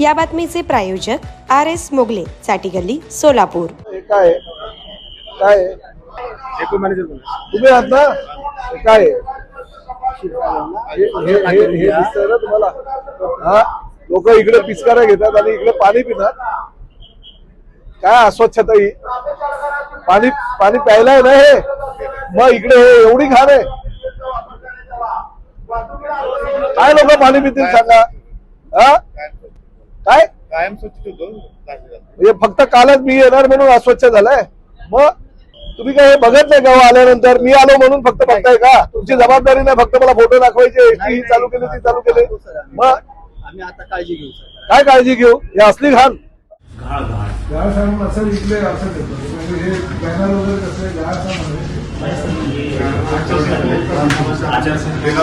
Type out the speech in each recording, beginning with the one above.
या बातमीचे प्रायोजक आर एस मोगले चाटी गल्ली सोलापूर. हे काय आहे? काय आहे? तुम्ही आहात ना? हे काय आहे? हे- हे- हे- हे दिसतंय ना तुम्हाला? हा लोक इकडे पिचकारा घेतात आणि इकडे पाणी पितात. काय अस्वच्छता ही? पाणी पाणी प्यायला आहे ना हे? मग इकडे हे एवढी घाण आहे. काय लोक पाणी पितील सांगा? हा? काय? कायम स्वच्छ होतो म्हणजे फक्त कालच मी येणार म्हणून अस्वच्छ झालाय. मग तुम्ही काय हे बघत नाही गाव आल्यानंतर मी आलो म्हणून फक्त बघताय का? तुमची जबाबदारी नाही फक्त मला फोटो दाखवायचे ही चालू केली ती चालू केली. मग? आम्ही आता काळजी घेऊ सर. काय काळजी घेऊ? हे असली घाण. असं विकले असं म्हणजे हे बॅनर वगैरे आचारसंहिता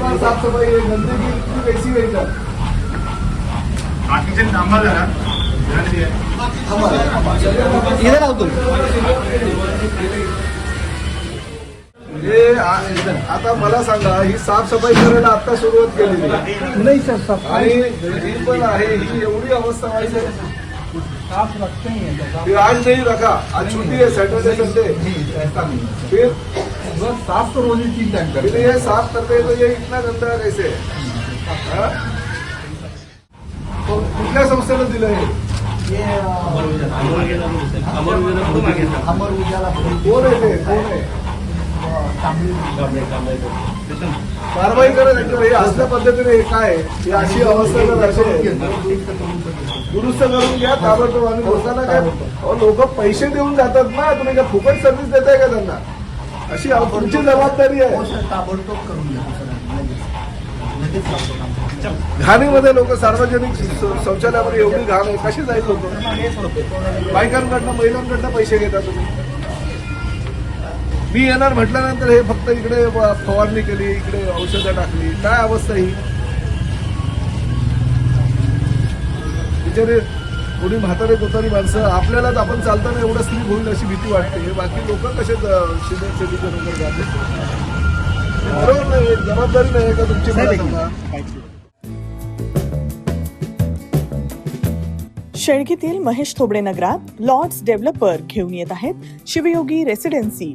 कितनी बार साफ सफाई है गंदगी है इधर बाकीचे थांबा जरा. आहे. हे आ- आता मला सांगा ही साफसफाई करायला आता सुरुवात केलेली आहे. नाही सर आणि ही पण आहे ही एवढी अवस्था वाईट आहे साफ रखते हैं फिर आज नहीं रखा आज छुट्टी है सैटरडे संडे. ऐसा नहीं. फिर बस साफ तो रोज ही तीन टाइम करते ये साफ करते हैं तो ये इतना गंदा कैसे? हाँ? तो कुठल्या संस्थेला दिलं हे? अमर उजाला। अमर उजाला कोण आहे ते कोण आहे कारवाई करा त्यांच्यावर हे असल्या पद्धतीने हे काय आहे? ही अशी अवस्था जर आहे, दुरुस्त करून घ्या ताबडतोब आणि लोकांना काय लोक पैसे देऊन जातात ना तुम्ही काय फुकट सर्व्हिस देताय का त्यांना? अशी तुमची जबाबदारी आहे. हो सर ताबडतोब करून घेतो सर आम्ही. लगेच लगेच लावतो काम. घाणीमध्ये लोक सार्वजनिक शौचालयामध्ये एवढी घाण आहे कशी जाईल लोक? हेच होते. बायकांकडनं महिलांकडनं पैसे घेता तुम्ही? मी येणार म्हटल्यानंतर हे फक्त इकडे फवारणी केली इकडे औषधं टाकली. काय अवस्था ही? बिचारे कोणी म्हातारे कोतारी माणसं आपल्यालाच आपण चालताना एवढं स्लिप होईल अशी भीती वाटते. बाकी लोक कसे सिनियर सिटीजन वगैरे जाते हे बरोबर नाही जबाबदारी नाही का तुमची शेळकीतील महेश थोबडे नगरात लॉर्ड्स डेव्हलपर घेऊन येत आहेत. शिवयोगी रेसिडेन्सी